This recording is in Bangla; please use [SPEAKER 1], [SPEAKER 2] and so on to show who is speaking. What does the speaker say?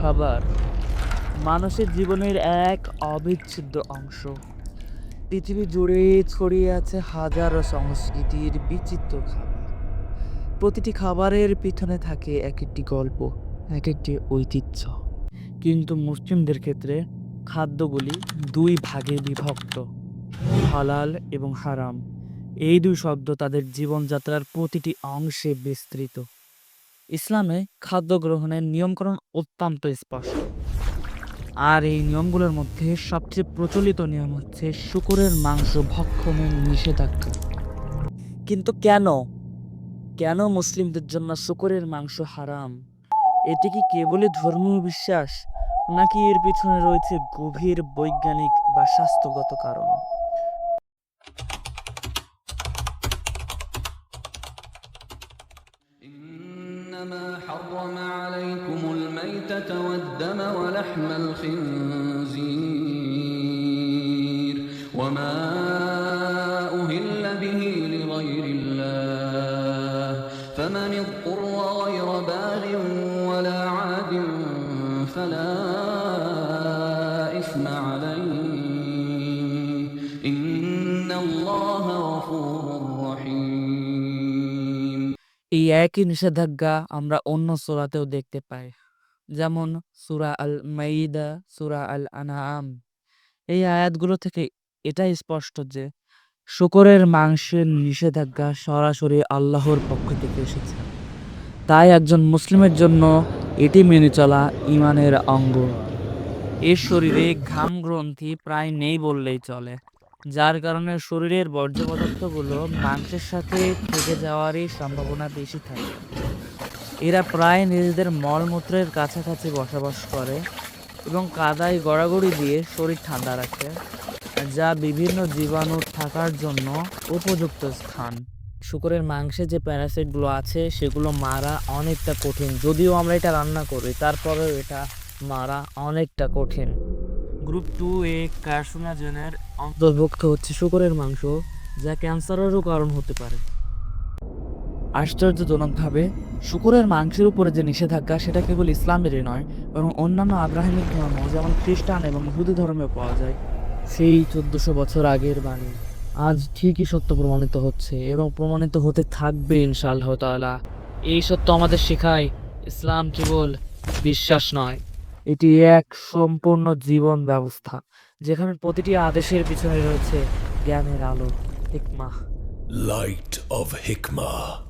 [SPEAKER 1] খাবার মানুষের জীবনের এক অবিচ্ছেদ্য অংশ। পৃথিবী জুড়ে ছড়িয়ে আছে হাজারো সংস্কৃতির বিচিত্র খাবার। প্রতিটি খাবারের পিছনে থাকে এক একটি গল্প এক একটি ঐতিহ্য। কিন্তু মুসলিমদের ক্ষেত্রে খাদ্যগুলি দুই ভাগে বিভক্ত, হালাল এবং হারাম। এই দুই শব্দ তাদের জীবনযাত্রার প্রতিটি অংশে বিস্তৃত। ইসলামে খাদ্য গ্রহণের নিয়মকরণ অত্যন্ত স্পষ্ট। আর এই নিয়মগুলোর মধ্যে সবচেয়ে প্রচলিত নিয়ম হচ্ছে শুকুরের মাংস ভক্ষণের নিষেধাজ্ঞা। কিন্তু কেন? কেন মুসলিমদের জন্য শুকুরের মাংস হারাম? এটি কি কেবলই ধর্মীয় বিশ্বাস? নাকি এর পিছনে রয়েছে গভীর বৈজ্ঞানিক বা স্বাস্থ্যগত কারণ?
[SPEAKER 2] إنما حرم عليكم الميتة والدم ولحم الخنزير وما أهل به لغير الله فمن اضطر غير باغ
[SPEAKER 1] এই একই নিষেধাজ্ঞা আমরা অন্য সূরাতেও দেখতে পাই। যেমন সুরা আল মাইদা সুরা আল আনআম এই আয়াতগুলো থেকে এটাই স্পষ্ট যে, শুকরের মাংসের নিষেধাজ্ঞা সরাসরি আল্লাহর পক্ষ থেকে এসেছে। তাই একজন মুসলিমের জন্য এটি মেনে চলা ইমানের অঙ্গ। এর শরীরে ঘাম গ্রন্থি প্রায় নেই বললেই চলে। যার কারণে শরীরের বর্জ্য পদার্থগুলো মাংসের সাথে থেকে যাওয়ারই সম্ভাবনা বেশি থাকে। এরা প্রায় নিজেদের মলমূত্রের কাছাকাছি বসবাস করে এবং কাদায় গড়াগড়ি দিয়ে শরীর ঠান্ডা রাখে, যা বিভিন্ন জীবাণু থাকার জন্য উপযুক্ত স্থান। শুকরের মাংসে যে প্যারাসাইটগুলো আছে, সেগুলো মারা অনেকটা কঠিন, যদিও আমরা এটা রান্না করি, তারপরেও এটা মারা অনেকটা কঠিন। গ্রুপ টু এ কার্সোনাজেনের অন্তর্ভুক্ত হচ্ছে শুকরের মাংস যা ক্যান্সারেরও কারণ হতে পারে। আশ্চর্যজনকভাবে শুকরের মাংসের উপরে যে নিষেধাজ্ঞা সেটা কেবল ইসলামেরই নয় বরং অন্যান্য আব্রাহিমিক ধর্ম যেমন খ্রিস্টান এবং ইহুদি ধর্মে পাওয়া যায়। সেই চোদ্দশো বছর আগের বাণী আজ ঠিকই সত্য প্রমাণিত হচ্ছে এবং প্রমাণিত হতে থাকবে ইনশাআল্লাহ তাআলা। এই সত্য আমাদের শেখায় ইসলাম কেবল বিশ্বাস নয়। এটি এক সম্পূর্ণ জীবন ব্যবস্থা, যেখানে প্রতিটি আদেশের পিছনে রয়েছে জ্ঞানের আলো, হিকমা
[SPEAKER 3] লাইট অফ Hikmah.